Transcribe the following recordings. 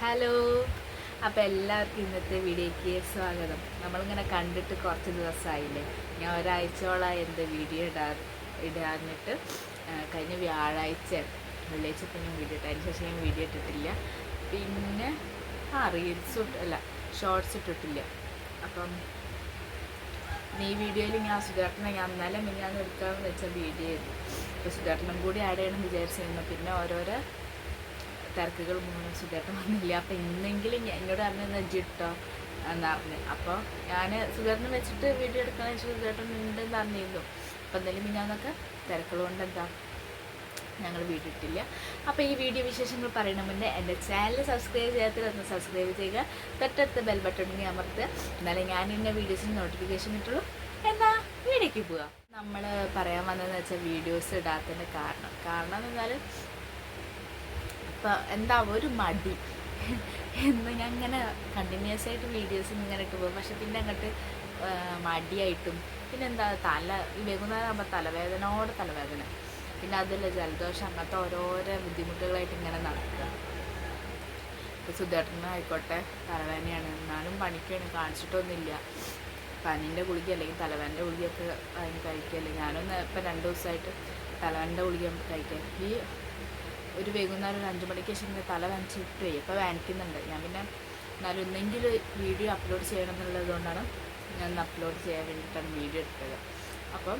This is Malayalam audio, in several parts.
ഹലോ. അപ്പോൾ എല്ലാവർക്കും ഇന്നത്തെ വീഡിയോയ്ക്ക് സ്വാഗതം. നമ്മളിങ്ങനെ കണ്ടിട്ട് കുറച്ച് ദിവസമായില്ലേ? ഞാൻ ഒരാഴ്ചയോളമായി എന്റെ വീഡിയോ ഇടാ ഇടാന്നിട്ട് കഴിഞ്ഞ വ്യാഴാഴ്ച വെള്ളിയാഴ്ച ഞാൻ വീഡിയോ ഇട്ടു അതിന് ശേഷം ഞാൻ വീഡിയോ ഇട്ടിട്ടില്ല. പിന്നെ ആ റീൽസ് അല്ല ഷോർട്സ് ഇട്ടിട്ടില്ല. അപ്പം ഈ വീഡിയോയിൽ ഞാൻ സുധാട്ടനെ ഞാൻ എന്നാലും മിന്നാന്ന് എടുക്കാമെന്ന് വെച്ച വീഡിയോ ആയിരുന്നു. അപ്പോൾ സുധാട്ടനും കൂടി ആഡ് ചെയ്യണം വിചാരിച്ചിരുന്നു പിന്നെ ഓരോരോ തിരക്കുകൾ മൂന്നും സുധേട്ടൻ വന്നില്ല. അപ്പം ഇന്നെങ്കിലും എന്നോട് പറഞ്ഞ ജിട്ടോ എന്നാ പറഞ്ഞത് അപ്പോൾ ഞാൻ സുധേട്ടനെ വെച്ചിട്ട് വീഡിയോ എടുക്കാൻ വെച്ചാൽ സുധേട്ടൻ ഉണ്ടെന്ന് അറിഞ്ഞിരുന്നു അപ്പം എന്തായാലും മിന്നാന്നൊക്കെ തിരക്കുകൾ കൊണ്ട് എന്താ ഞങ്ങൾ വീഡിയോ ഇട്ടില്ല. അപ്പോൾ ഈ വീഡിയോ വിശേഷങ്ങൾ പറയണ മുന്നേ എന്റെ ചാനൽ സബ്സ്ക്രൈബ് ചെയ്യാത്തതൊന്ന് സബ്സ്ക്രൈബ് ചെയ്യുക. തൊട്ടടുത്ത ബെൽ ബട്ടൺ അമർത്തുക. എന്നാലേ ഞാൻ ഇന്ന വീഡിയോസിന് നോട്ടിഫിക്കേഷൻ കിട്ടുള്ളൂ എന്നാൽ വീഡിയോയ്ക്ക് പോവുക നമ്മൾ പറയാൻ വന്നതെന്ന് വെച്ചാൽ വീഡിയോസ് ഇടാത്തതിന്റെ കാരണം. കാരണം എന്ന് പറഞ്ഞാൽ ഇപ്പം എന്താ ഒരു മടി. എന്ന് ഞാൻ ഇങ്ങനെ കണ്ടിന്യൂസ് ആയിട്ട് വീഡിയോസ് ഇങ്ങനെ ഇട്ട് പോകും. പക്ഷെ പിന്നെ അങ്ങോട്ട് മടിയായിട്ടും പിന്നെ എന്താ തല ഈ വൈകുന്നേരം ആകുമ്പോൾ തലവേദനയോടെ തലവേദന. പിന്നെ അതിൽ ജലദോഷം അങ്ങനത്തെ ഓരോരോ ബുദ്ധിമുട്ടുകളായിട്ട് ഇങ്ങനെ നടക്കുക. ഇപ്പോൾ സുധേട്ടനായിക്കോട്ടെ തലവേദനയാണ്. എന്നാലും പണിക്കാണ് കാണിച്ചിട്ടൊന്നുമില്ല. പനീന്റെ ഗുളിക അല്ലെങ്കിൽ തലവേദന്റെ ഗുളികയൊക്കെ അതിന് കഴിക്കല്ലേ. ഞാനൊന്ന് ഇപ്പം രണ്ട് ദിവസമായിട്ട് തലവേദന്റെ ഗുളിക കഴിക്കാം ഈ ഒരു വൈകുന്നേരം ഒരു അഞ്ച് മണിക്ക് ശേഷം തല നനച്ചിട്ട് പോയി അപ്പോൾ വേനിക്കുന്നുണ്ട് ഞാൻ പിന്നെ എന്നാലും ഒന്നെങ്കിലും വീഡിയോ അപ്ലോഡ് ചെയ്യണം എന്നുള്ളത് കൊണ്ടാണ് ഞാൻ അപ്ലോഡ് ചെയ്യാൻ വേണ്ടിയിട്ടാണ് വീഡിയോ എടുത്തത്. അപ്പം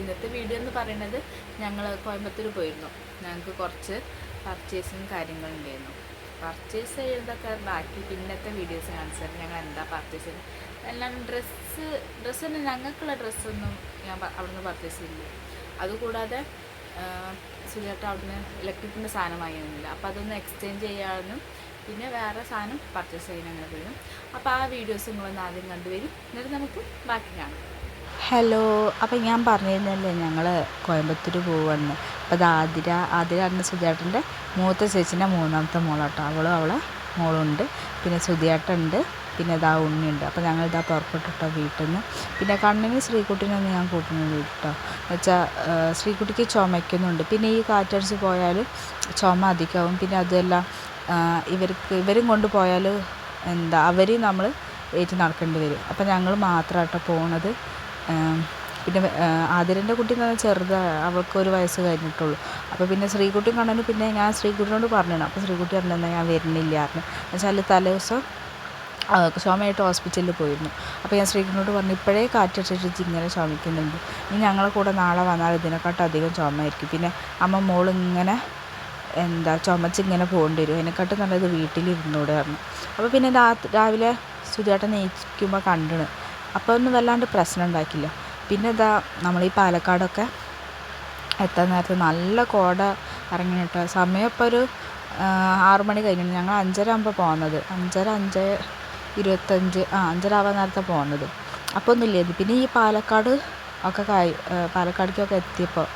ഇന്നത്തെ വീഡിയോ എന്ന് പറയുന്നത് ഞങ്ങൾ കോയമ്പത്തൂർ പോയിരുന്നു. ഞങ്ങൾക്ക് കുറച്ച് പർച്ചേസിങ് കാര്യങ്ങളുണ്ടായിരുന്നു പർച്ചേസ് ചെയ്തതൊക്കെ ബാക്കി പിന്നത്തെ വീഡിയോസ് കാണിച്ചാൽ ഞങ്ങൾ എന്താ പർച്ചേസ് ചെയ്യുന്നത് എല്ലാം ഡ്രസ്സ് ഡ്രസ്സ് തന്നെ ഞങ്ങൾക്കുള്ള ഡ്രസ്സൊന്നും ഞാൻ അവിടുന്ന് പർച്ചേസ് ചെയ്യില്ല അതുകൂടാതെ സുജേട്ട അവിടുന്ന് ഇലക്ട്രിക്കിന്റെ സാധനം വാങ്ങിയിരുന്നില്ല. അപ്പോൾ അതൊന്ന് എക്സ്ചേഞ്ച് ചെയ്യാമെന്നും പിന്നെ വേറെ സാധനം പർച്ചേസ് ചെയ്യാൻ അങ്ങനെ വരും അപ്പോൾ ആ വീഡിയോസ് നിങ്ങളൊന്ന് ആദ്യം കണ്ടുവരും എന്നിട്ട് നമുക്ക് ബാക്കി കാണാം. ഹലോ അപ്പം ഞാൻ പറഞ്ഞിരുന്നല്ലേ ഞങ്ങൾ കോയമ്പത്തൂർ പോവുകയാണ് അപ്പോൾ അത് ആതിര ആതിര എന്ന സുധിയേട്ടന്റെ മൂത്ത ചേച്ചിന്റെ മൂന്നാമത്തെ മോളാട്ടോ. അവളും അവളെ മോളുണ്ട്. പിന്നെ സുധിയേട്ടുണ്ട് പിന്നെ ഇതാ ഉണ്ണിയുണ്ട്. അപ്പോൾ ഞങ്ങൾ ഇതാ പുറപ്പെട്ടിട്ടോ വീട്ടിൽ നിന്ന് പിന്നെ കണ്ണിന് ശ്രീകുട്ടിനൊന്നും ഞാൻ കൂട്ടുന്നത് കേട്ടോ എന്നുവെച്ചാൽ ശ്രീകുട്ടിക്ക് ചുമയ്ക്കുന്നുണ്ട് പിന്നെ ഈ കാറ്റടിച്ച് പോയാൽ ചുമ അധികമാവും. പിന്നെ അതെല്ലാം ഇവർക്ക് ഇവരും കൊണ്ട് പോയാൽ എന്താ അവരെയും നമ്മൾ ഏറ്റ് നടക്കേണ്ടി വരും. അപ്പം ഞങ്ങൾ മാത്രമായിട്ടോ പോണത്. പിന്നെ ആതിരന്റെ കുട്ടി എന്ന് പറഞ്ഞാൽ ചെറുതാണ് അവൾക്ക് ഒരു വയസ്സ് കഴിഞ്ഞിട്ടുള്ളൂ. അപ്പോൾ പിന്നെ ശ്രീകുട്ടി കണ്ണന് പിന്നെ ഞാൻ ശ്രീകുട്ടിനോട് പറഞ്ഞിരുന്നു. അപ്പോൾ ശ്രീകുട്ടി പറഞ്ഞാൽ ഞാൻ വരുന്നില്ല എന്നുവെച്ചാൽ തലേ ദിവസം ചുമയായിട്ട് ഹോസ്പിറ്റലിൽ പോയിരുന്നു. അപ്പോൾ ഞാൻ ശ്രീകൃഷ്ണനോട് പറഞ്ഞു ഇപ്പോഴേ കാറ്റടിച്ചിട്ട് ഇങ്ങനെ ചുമക്കുന്നുണ്ട്. ഇനി ഞങ്ങളെ കൂടെ നാളെ വന്നാൽ ഇതിനെക്കാട്ടും അധികം ചുമയായിരിക്കും പിന്നെ അമ്മ മോളിങ്ങനെ എന്താ ചുമച്ചിങ്ങനെ പോകേണ്ടി വരും. അതിനെക്കാട്ടും നല്ലത് വീട്ടിലിരുന്നൂടെ പറഞ്ഞു. അപ്പോൾ പിന്നെ രാവിലെ സുധിയേട്ടൻ നയിക്കുമ്പോൾ കണ്ടിണ്. അപ്പോൾ ഒന്നും വല്ലാണ്ട് പ്രശ്നം ഉണ്ടാക്കില്ല. പിന്നെ ഇതാ നമ്മൾ ഈ പാലക്കാടൊക്കെ എത്താൻ നേരത്തെ നല്ല കോട ഇറങ്ങി കേട്ടോ സമയം ഇപ്പോൾ ഒരു ആറുമണി ആറ് മണി കഴിഞ്ഞു ഞങ്ങൾ അഞ്ചര ആകുമ്പോൾ പോകുന്നത്. അഞ്ചര അഞ്ച് ഇരുപത്തഞ്ച് ആ അഞ്ചരാവാൻ നേരത്തെ പോകുന്നത് അപ്പോൾ ഒന്നുമില്ലായിരുന്നു പിന്നെ ഈ പാലക്കാട് ഒക്കെ കായി പാലക്കാടേക്കൊക്കെ എത്തിയപ്പോൾ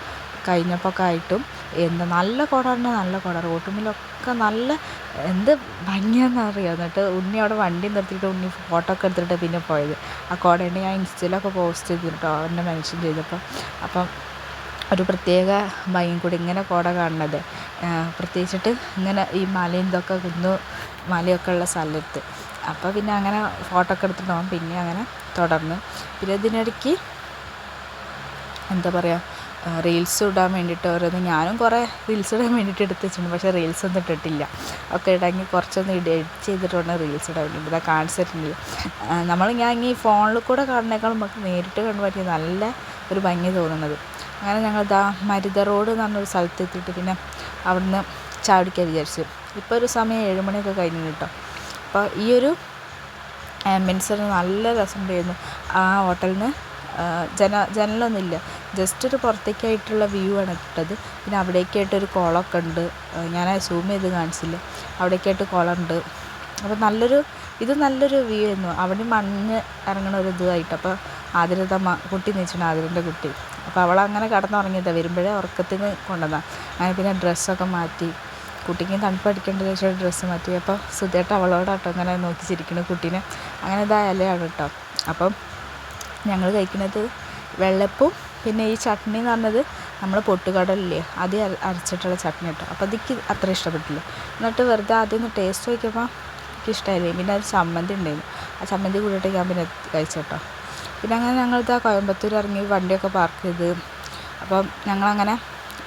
കഴിഞ്ഞപ്പോൾ ഒക്കെ ആയിട്ടും എന്ത് നല്ല കുട പറഞ്ഞാൽ നല്ല കുട റോട്ടുമ്മിലൊക്കെ നല്ല എന്ത് ഭംഗിയാണെന്ന് അറിയാം? എന്നിട്ട് ഉണ്ണി അവിടെ വണ്ടി നിർത്തിയിട്ട് ഉണ്ണി ഫോട്ടോ ഒക്കെ എടുത്തിട്ട് പിന്നെ പോയത്. ആ കുടേന്റെ ഞാൻ ഇൻസ്റ്റയിലൊക്കെ പോസ്റ്റ് ചെയ്തിട്ടോ അവന്റെ മെൻഷൻ ചെയ്തപ്പോൾ അപ്പം ഒരു പ്രത്യേക ഭംഗി കൂടി ഇങ്ങനെ കുട കാണുന്നത്. പ്രത്യേകിച്ചിട്ട് ഇങ്ങനെ ഈ മലയും ഇതൊക്കെ കുന്നു മലയൊക്കെ ഉള്ള സ്ഥലത്ത്. അപ്പോൾ പിന്നെ അങ്ങനെ ഫോട്ടോ ഒക്കെ എടുത്തിട്ടുണ്ടാവും പിന്നെ അങ്ങനെ തുടർന്ന്. പിന്നെ ഇതിനിടയ്ക്ക് എന്താ പറയുക റീൽസ് ഇടാൻ വേണ്ടിയിട്ട് ഓരോന്ന് ഞാനും കുറേ റീൽസ് ഇടാൻ വേണ്ടിയിട്ട് എടുത്ത് വെച്ചിട്ടുണ്ട്. പക്ഷേ റീൽസ് ഒന്നും ഇട്ടിട്ടില്ല. ഒക്കെ ഇടാങ്കിൽ കുറച്ചൊന്ന് എഡിറ്റ് ചെയ്തിട്ടുണ്ട് റീൽസ് ഇടാൻ വേണ്ടി. ഇതാ കാണിച്ചിട്ടുണ്ട് നമ്മൾ ഞാൻ ഈ ഫോണിൽ കൂടെ കാണുന്നേക്കാളും നമുക്ക് നേരിട്ട് കണ്ടു പറ്റിയ നല്ല ഒരു ഭംഗി തോന്നുന്നത്. അങ്ങനെ ഞങ്ങൾ ഇതാ മരുത റോഡ് എന്ന് പറഞ്ഞൊരു സ്ഥലത്ത് എത്തിയിട്ട് പിന്നെ അവിടുന്ന് ചാടിക്കാൻ വിചാരിച്ചു. ഇപ്പോൾ ഒരു സമയം ഏഴ് മണിയൊക്കെ കഴിഞ്ഞു കേട്ടോ അപ്പോൾ ഈ ഒരു ആംബിയൻസ് നല്ല രസമുണ്ടായിരുന്നു ആ ഹോട്ടലിന് ജന ജനലൊന്നുമില്ല. ജസ്റ്റ് ഒരു പുറത്തേക്കായിട്ടുള്ള വ്യൂ ആണ് ഇട്ടത്. പിന്നെ അവിടേക്കായിട്ടൊരു കുളമൊക്കെ ഉണ്ട്. ഞാൻ സൂം ചെയ്ത് കാണിച്ചില്ല. അവിടേക്കായിട്ട് കുളമുണ്ട്. അപ്പോൾ നല്ലൊരു ഇത് നല്ലൊരു വ്യൂ ആയിരുന്നു. അവിടെ മഞ്ഞ് ഇറങ്ങണ ഒരു ഇതുമായിട്ട് അപ്പോൾ ആതിരത കുട്ടി നീച്ചണം ആതിരന്റെ കുട്ടി. അപ്പോൾ അവൾ അങ്ങനെ വരുമ്പോഴേ ഉറക്കത്തിന് കൊണ്ടുവന്നാൽ അങ്ങനെ പിന്നെ ഡ്രസ്സൊക്കെ മാറ്റി. കുട്ടിക്ക് തണുപ്പടിക്കേണ്ടത് വെച്ചാൽ ഡ്രസ്സ് മാറ്റി. അപ്പോൾ സുധേട്ട അവളോടാട്ടോ ഇങ്ങനെ നോക്കി ചിരിക്കുന്ന കുട്ടീനെ. അങ്ങനെ ഇതായാലാണ് കേട്ടോ അപ്പം ഞങ്ങൾ കഴിക്കുന്നത് വെള്ളപ്പും പിന്നെ ഈ ചട്നി എന്ന് പറഞ്ഞത് നമ്മൾ പൊട്ടുകടലില്ലേ അത് അരച്ചിട്ടുള്ള ചട്നി കേട്ടോ അപ്പോൾ അതിക്ക് അത്ര ഇഷ്ടപ്പെട്ടില്ല. എന്നിട്ട് വെറുതെ ആദ്യം ഒന്ന് ടേസ്റ്റ് നോക്കിയപ്പോൾ എനിക്ക് പിന്നെ ഒരു ചമ്മന്തി ഉണ്ടായിരുന്നു. ആ ചമ്മന്തി കൂടിയിട്ട് ഞാൻ പിന്നെ കഴിച്ചോട്ടോ പിന്നെ അങ്ങനെ ഞങ്ങളിതാ കോയമ്പത്തൂർ ഇറങ്ങി വണ്ടിയൊക്കെ പാർക്ക് ചെയ്ത്. അപ്പം ഞങ്ങളങ്ങനെ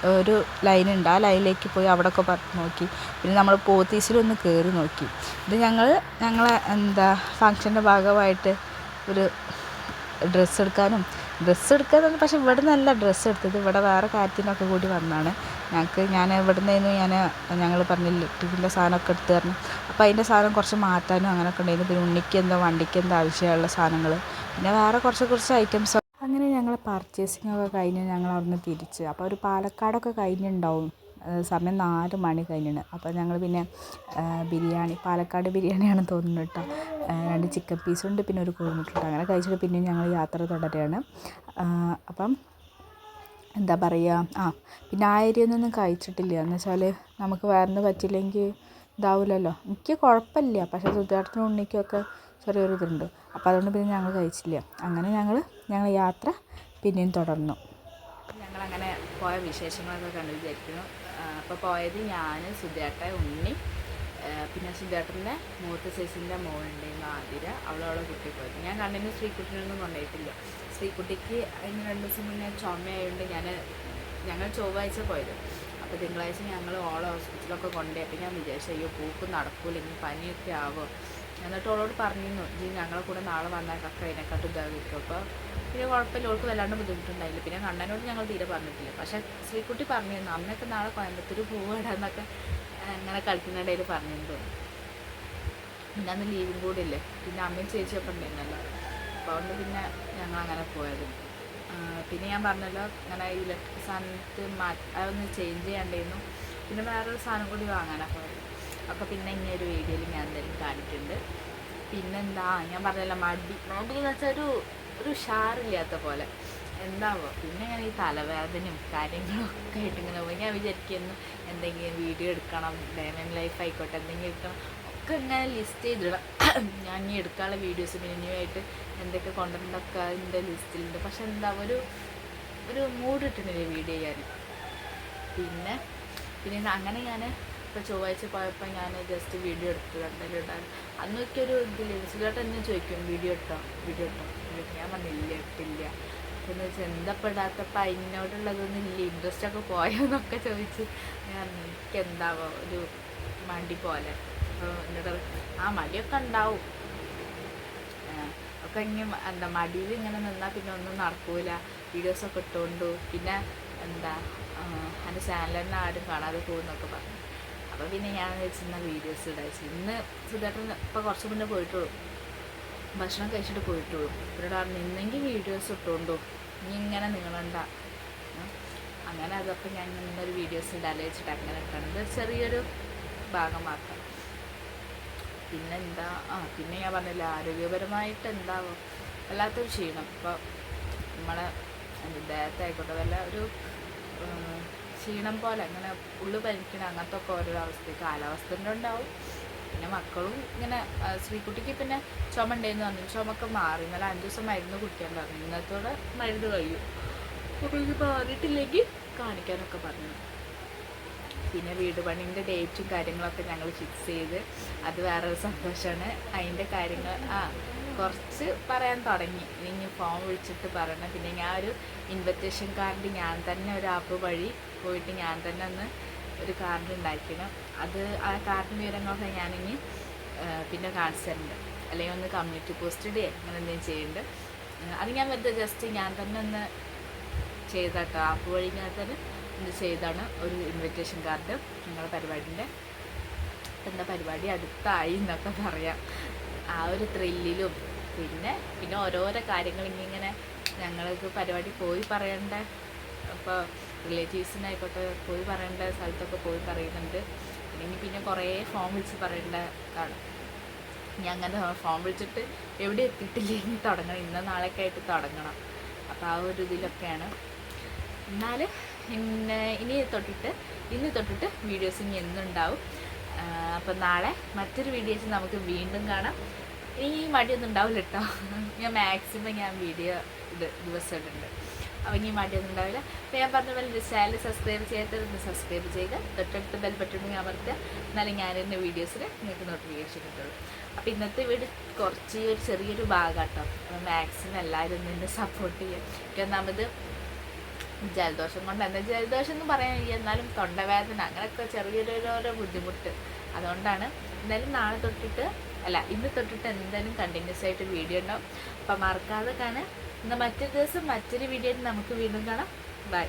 ഒരു ലൈനുണ്ട്. ആ ലൈനിലേക്ക് പോയി അവിടെയൊക്കെ പറഞ്ഞ് നോക്കി. പിന്നെ നമ്മൾ പോത്തീസിലൊന്ന് കയറി നോക്കി. ഇത് ഞങ്ങൾ ഞങ്ങളെ എന്താ ഫങ്ഷന്റെ ഭാഗമായിട്ട് ഒരു ഡ്രസ്സ് എടുക്കാനും ഡ്രസ്സ് എടുക്കാന്ന് പക്ഷെ ഇവിടെ നിന്നല്ല ഡ്രസ്സ് എടുത്തത്. ഇവിടെ വേറെ കാര്യത്തിനൊക്കെ കൂടി വന്നതാണ് ഞങ്ങൾക്ക് ഞാൻ ഇവിടെ നിന്നായിരുന്നു ഞാൻ ഞങ്ങൾ പറഞ്ഞില്ല ടിഫിന്റെ സാധനമൊക്കെ എടുത്ത് തരണം. അപ്പോൾ അതിന്റെ സാധനം കുറച്ച് മാറ്റാനും അങ്ങനെയൊക്കെ ഉണ്ടായിരുന്നു. പിന്നെ ഉണ്ണിക്ക് എന്തോ വണ്ടിക്ക് എന്തോ ആവശ്യമുള്ള സാധനങ്ങൾ പിന്നെ വേറെ കുറച്ച് കുറച്ച് ഐറ്റംസ് പർച്ചേസിംഗ് ഒക്കെ കഴിഞ്ഞ് ഞങ്ങൾ അവിടുന്ന് തിരിച്ച്. അപ്പോൾ ഒരു പാലക്കാടൊക്കെ കഴിഞ്ഞിട്ടുണ്ടാവും സമയം നാല് മണി കഴിഞ്ഞിട്ട് അപ്പോൾ ഞങ്ങൾ പിന്നെ ബിരിയാണി പാലക്കാട് ബിരിയാണിയാണ് തോന്നുന്നു കേട്ടോ. രണ്ട് ചിക്കൻ പീസുണ്ട് പിന്നെ ഒരു കോഴിമുട്ടുണ്ട് അങ്ങനെ കഴിച്ചിട്ട് പിന്നെയും ഞങ്ങൾ യാത്ര തുടരുകയാണ് അപ്പം എന്താ പറയുക ആ പിന്നെ ആ ഏരിയൊന്നും കഴിച്ചിട്ടില്ല. എന്ന് വെച്ചാൽ നമുക്ക് വയറിന് പറ്റില്ലെങ്കിൽ ഇതാവില്ലല്ലോ എനിക്ക് കുഴപ്പമില്ല. പക്ഷേ സുധാർത്ഥനും ഉണ്ണിക്കൊക്കെ ചെറിയൊരു ഇതുണ്ട് അപ്പോൾ അതുകൊണ്ട് പിന്നെ ഞങ്ങൾ കഴിച്ചില്ല. അങ്ങനെ ഞങ്ങൾ ഞങ്ങൾ യാത്ര പിന്നെയും തുടർന്നു. ഞങ്ങളങ്ങനെ പോയ വിശേഷങ്ങളൊക്കെ കണ്ടു വിചാരിക്കുന്നു. അപ്പോൾ പോയത് ഞാൻ സുധേട്ട ഉണ്ണി. പിന്നെ സുധേട്ടന്റെ മൂത്ത സൈസിന്റെ മോളുണ്ടായിരുന്നു ആതിര അവളവളെ കുട്ടി പോയത്. ഞാൻ കണ്ണിന് ശ്രീകുട്ടിനൊന്നും കൊണ്ടുപോയിട്ടില്ല. ശ്രീകുട്ടിക്ക് അതിന് രണ്ട് ദിവസം മുന്നേ ചുമയായതുകൊണ്ട് ഞാൻ ഞങ്ങൾ ചൊവ്വാഴ്ച പോയത്. അപ്പോൾ തിങ്കളാഴ്ച ഞങ്ങൾ ഓളെ ഹോസ്പിറ്റലൊക്കെ കൊണ്ടുപോയി. അപ്പോൾ ഞാൻ വിചാരിച്ചു അയ്യോ പൂക്ക് ഇനി പനിയൊക്കെ ആവോ. എന്നിട്ട് അവളോട് പറഞ്ഞിരുന്നു ഇനി ഞങ്ങളെ കൂടെ നാളെ വന്നാൽ കക്ക അതിനെക്കാട്ടും ഇതാകും അപ്പോൾ പിന്നെ കുഴപ്പമില്ല. ഓൾക്ക് വല്ലാണ്ട് ബുദ്ധിമുട്ടുണ്ടായില്ല. പിന്നെ കണ്ണനോട് ഞങ്ങൾ തീരെ പറഞ്ഞിട്ടില്ല. പക്ഷെ ശ്രീക്കുട്ടി പറഞ്ഞിരുന്നു. അമ്മയൊക്കെ നാളെ കോയമ്പത്തൂർ പോവാടാന്നൊക്കെ അങ്ങനെ കളിക്കുന്നിടയിൽ പറഞ്ഞിട്ടുണ്ട് പിന്നെ അന്ന് ലീവും കൂടി ഇല്ലേ? പിന്നെ അമ്മയും ചേച്ചിയൊക്കെ ഉണ്ടായിരുന്നല്ലോ. അപ്പോൾ അതുകൊണ്ട് പിന്നെ ഞങ്ങൾ അങ്ങനെ പോയത് പിന്നെ ഞാൻ പറഞ്ഞല്ലോ ഇങ്ങനെ ഇലക്ട്രിക് സാധനത്ത് മാറ്റി അതൊന്ന് ചേഞ്ച് ചെയ്യണ്ടായിരുന്നു. പിന്നെ വേറൊരു സാധനം കൂടി വാങ്ങാനാണ് പോയത്. അപ്പോൾ പിന്നെ ഇങ്ങനെ ഒരു വീഡിയോയിൽ ഞാൻ എന്തായാലും കാണിക്കുന്നുണ്ട് പിന്നെന്താ? ഞാൻ പറഞ്ഞല്ലോ മടി. മടി എന്ന് വെച്ചാൽ ഒരു ഒരു ഉഷാറില്ലാത്ത പോലെ. എന്താവോ പിന്നെ ഞാൻ ഈ തലവേദനയും കാര്യങ്ങളും ഒക്കെ ആയിട്ട് ഇങ്ങനെ പോയി. ഞാൻ വിചാരിക്കുന്നു എന്തെങ്കിലും വീഡിയോ എടുക്കണം ഡയമണ്ട് ലൈഫ് ആയിക്കോട്ടെ എന്തെങ്കിലും എടുക്കണം. ഒക്കെ ഇങ്ങനെ ലിസ്റ്റ് ചെയ്തിടണം. ഞാൻ ഇനി എടുക്കാനുള്ള വീഡിയോസ് പിന്നെ ഇനിയുമായിട്ട് എന്തൊക്കെ കൊണ്ടുവരണ്ടൊക്കെ അതിന്റെ ലിസ്റ്റിലുണ്ട് പക്ഷെ എന്താ ഒരു ഒരു മൂഡ് കിട്ടുന്നില്ല വീഡിയോ ചെയ്യാൻ. പിന്നെ പിന്നെ അങ്ങനെ ഞാൻ ഇപ്പോൾ ചൊവ്വാഴ്ച പോയപ്പോൾ ഞാൻ ജസ്റ്റ് വീഡിയോ എടുത്തു. ഉണ്ടായിരുന്നു. അന്നൊക്കെ ഒരു ഇതിൽ സുഖമായിട്ട് തന്നെ ചോദിക്കും വീഡിയോ ഇട്ടോ വീഡിയോ ഇട്ടോ ഇട്ടോ ഞാൻ വന്നില്ല ഇട്ടില്ല. പിന്നെ വെച്ചാൽ എന്താ പെടാത്തപ്പോൾ അതിനോടുള്ളതൊന്നും ഇല്ല. ഇൻട്രസ്റ്റ് ഒക്കെ പോയോന്നൊക്കെ ചോദിച്ച് ഞാൻ എനിക്ക് എന്താവോ ഒരു മടി പോലെ. അപ്പോൾ എന്നോട് ആ മടിയൊക്കെ ഉണ്ടാവും. ഒക്കെ ഇങ്ങനെ എന്താ മടിയിൽ ഇങ്ങനെ നിന്നാൽ പിന്നെ ഒന്നും നടക്കൂല. വീഡിയോസൊക്കെ ഇട്ടുകൊണ്ടു പിന്നെ എന്താ എന്റെ ചാനൽ ആരും കാണാതെ പോകുന്നൊക്കെ പറഞ്ഞു. അപ്പോൾ പിന്നെ ഞാൻ വെച്ചിരുന്ന വീഡിയോസ് ഇടാച്ചു ഇന്ന് സുധേട്ടൻ ഇപ്പോൾ കുറച്ച് മുന്നേ പോയിട്ടുള്ളൂ. ഭക്ഷണം കഴിച്ചിട്ട് പോയിട്ടുള്ളൂ. ഇവരോട് പറഞ്ഞു ഇന്നെങ്കിൽ വീഡിയോസ് ഇട്ടുകൊണ്ടു ഇനി ഇങ്ങനെ നീളണ്ട. അങ്ങനെ അതൊക്കെ ഞാൻ ഇന്നൊരു വീഡിയോസ് ഇടാലോ വെച്ചിട്ട് അങ്ങനെ ഇട്ടാണ്. ഇത് ചെറിയൊരു ഭാഗം മാത്രം. പിന്നെ എന്താ ആ പിന്നെ ഞാൻ പറഞ്ഞില്ല ആരോഗ്യപരമായിട്ട് എന്താവും? വല്ലാത്തൊരു ക്ഷീണം. ഇപ്പോൾ നമ്മളെ ദേഹത്തായിക്കോട്ടെ വല്ല ഒരു ക്ഷീണം പോലെ അങ്ങനെ ഉള്ളു പനിക്കണം അങ്ങനത്തെ ഒക്കെ ഓരോ അവസ്ഥ കാലാവസ്ഥന്റെ ഉണ്ടാവും പിന്നെ മക്കളും ഇങ്ങനെ ശ്രീകുട്ടിക്ക് പിന്നെ ചുമ ഉണ്ടായിരുന്നു പറഞ്ഞു. ചുമക്ക് മാറി. ഇന്നലെ അഞ്ച് ദിവസം മരുന്ന് കുടിക്കാൻ പറഞ്ഞു. ഇന്നത്തോടെ മരുന്ന് കഴിയും. അപ്പോൾ ഇത് മാറിയിട്ടില്ലെങ്കിൽ കാണിക്കാനൊക്കെ പറഞ്ഞു. പിന്നെ വീട് പണിന്റെ ഡേറ്റും കാര്യങ്ങളൊക്കെ ഞങ്ങൾ ഫിക്സ് ചെയ്ത്. അത് വേറൊരു സന്തോഷമാണ് അതിന്റെ കാര്യങ്ങൾ ആ കുറച്ച് പറയാൻ തുടങ്ങി. ഇനി ഫോൺ വിളിച്ചിട്ട് പറയണം. പിന്നെ ഞാൻ ഒരു ഇൻവിറ്റേഷൻ കാർഡ് ഞാൻ തന്നെ ഒരു ആപ്പ് വഴി പോയിട്ട് ഞാൻ തന്നെ ഒന്ന് ഒരു കാർഡ് ഉണ്ടാക്കിക്കണം അത് ആ കാർഡിന്റെ വിവരങ്ങളൊക്കെ ഞാനിനി പിന്നെ കാണിച്ചു തരുന്നുണ്ട് അല്ലെങ്കിൽ ഒന്ന് കമ്മ്യൂണിറ്റി പോസ്റ്റ് ഇടുകയോ അങ്ങനെ എന്തെങ്കിലും ചെയ്യുന്നുണ്ട് അത് ഞാൻ വെറുതെ ജസ്റ്റ് ഞാൻ തന്നെ ഒന്ന് ചെയ്തട്ടോ ആപ്പ് വഴി ഞാൻ തന്നെ ഒന്ന് ചെയ്താണ് ഒരു ഇൻവിറ്റേഷൻ കാർഡ് നിങ്ങളുടെ പരിപാടിന്റെ. എന്താ പരിപാടി? അടുത്തായി എന്നൊക്കെ പറയാം. ആ ഒരു ത്രില്ലിലും പിന്നെ പിന്നെ ഓരോരോ കാര്യങ്ങൾ ഇങ്ങനെ ഞങ്ങൾക്ക് പരിപാടി പോയി പറയേണ്ട. അപ്പോൾ റിലേറ്റീവ്സിനായിക്കോട്ടെ പോയി പറയേണ്ട സ്ഥലത്തൊക്കെ പോയി പറയുന്നുണ്ട്. അല്ലെങ്കിൽ പിന്നെ കുറേ ഫോം വിളിച്ച് പറയേണ്ട കാണും ഞാൻ അങ്ങനെ ഫോം വിളിച്ചിട്ട് എവിടെ എത്തിയിട്ടില്ല? ഇനി തുടങ്ങണം. ഇന്ന് നാളെയൊക്കെ ആയിട്ട് തുടങ്ങണം. അപ്പോൾ ആ ഒരു ഇതിലൊക്കെയാണ്. എന്നാൽ ഇന്ന് ഇനി തൊട്ടിട്ട് ഇന്ന് തൊട്ടിട്ട് വീഡിയോസ് ഇനി എന്നുണ്ടാവും അപ്പം നാളെ മറ്റൊരു വീഡിയോസ് നമുക്ക് വീണ്ടും കാണാം. ഇനി മടിയൊന്നും ഉണ്ടാവില്ല കേട്ടോ ഞാൻ മാക്സിമം ഞാൻ വീഡിയോ ഇത് ദിവസം ഇടുന്നുണ്ട് ഇനി മടിയൊന്നും ഉണ്ടാവില്ല അപ്പോൾ ഞാൻ പറഞ്ഞ പോലെ ചാനൽ സബ്സ്ക്രൈബ് ചെയ്യാത്തത് സബ്സ്ക്രൈബ് ചെയ്യുക. തൊട്ടടുത്ത് ബെൽ ബട്ടൺ അമർത്തുക. എന്നാലും ഞാൻ എന്റെ വീഡിയോസിൽ നിങ്ങൾക്ക് നോട്ടിഫിക്കേഷൻ കിട്ടുള്ളൂ. അപ്പോൾ ഇന്നത്തെ വീഡിയോ കുറച്ച് ഒരു ചെറിയൊരു ഭാഗം കേട്ടോ മാക്സിമം എല്ലാവരും നിന്നെ സപ്പോർട്ട് ചെയ്യുക. എനിക്ക് ഒന്നാമത് ജലദോഷം കൊണ്ട് എന്താ ജലദോഷം എന്ന് പറയാൻ എന്നാലും തൊണ്ടവേദന അങ്ങനെയൊക്കെ ചെറിയൊരു ബുദ്ധിമുട്ട്. അതുകൊണ്ടാണ് എന്തായാലും നാളെ തൊട്ടിട്ട് അല്ല ഇന്ന് തൊട്ടിട്ട് എന്തായാലും കണ്ടിന്യൂസ് ആയിട്ട് വീഡിയോ ഉണ്ടാവും. അപ്പം മറക്കാതെ കാണാൻ എന്നാൽ മറ്റൊരു ദിവസം മറ്റൊരു വീഡിയോയിൽ നമുക്ക് വീണ്ടും കാണാം. ബൈ